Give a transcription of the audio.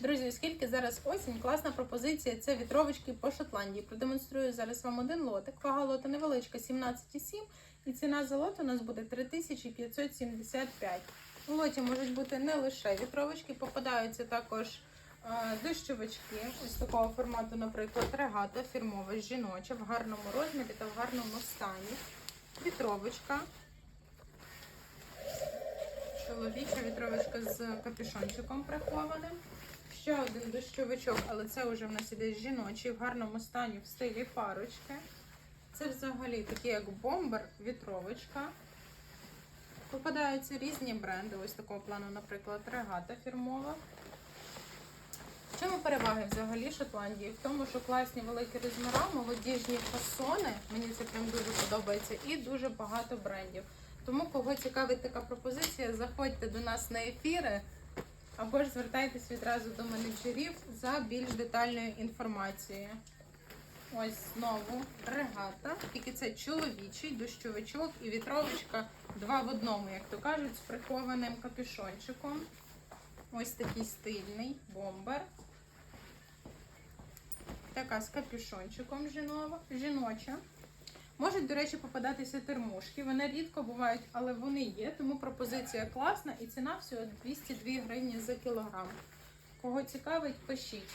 Друзі, оскільки зараз осінь, класна пропозиція це вітровочки по Шотландії. Продемонструю зараз вам один лотик. Вага лота невеличка 17,7 і ціна за лот у нас буде 3575. У лоті можуть бути не лише вітровочки, попадаються також е, дощовички ось такого формату, наприклад, регата фірмова жіноча в гарному розмірі та в гарному стані. Вітровочка. Чоловіча вітровочка з капюшончиком прихованим. Ще один дощовичок, але це вже в нас іде жіночий в гарному стані в стилі парочки. Це взагалі такі як бомбер, вітровочка. Попадаються різні бренди, ось такого плану, наприклад, регата фірмова. В чому переваги взагалі Шотландії? В тому, що класні великі розміра, молодіжні фасони, мені це прям дуже подобається, і дуже багато брендів. Тому, кого цікавить така пропозиція, заходьте до нас на ефіри або ж звертайтесь відразу до менеджерів за більш детальною інформацією. Ось знову регата, тільки це чоловічий дощовичок і вітровочка два в одному, як то кажуть, з прихованим капюшончиком. Ось такий стильний бомбер. Така з капюшончиком жіноча. Можуть, до речі, попадатися термошки. Вони рідко бувають, але вони є, тому пропозиція класна і ціна всього 202 гривні за кілограм. Кого цікавить, пишіть.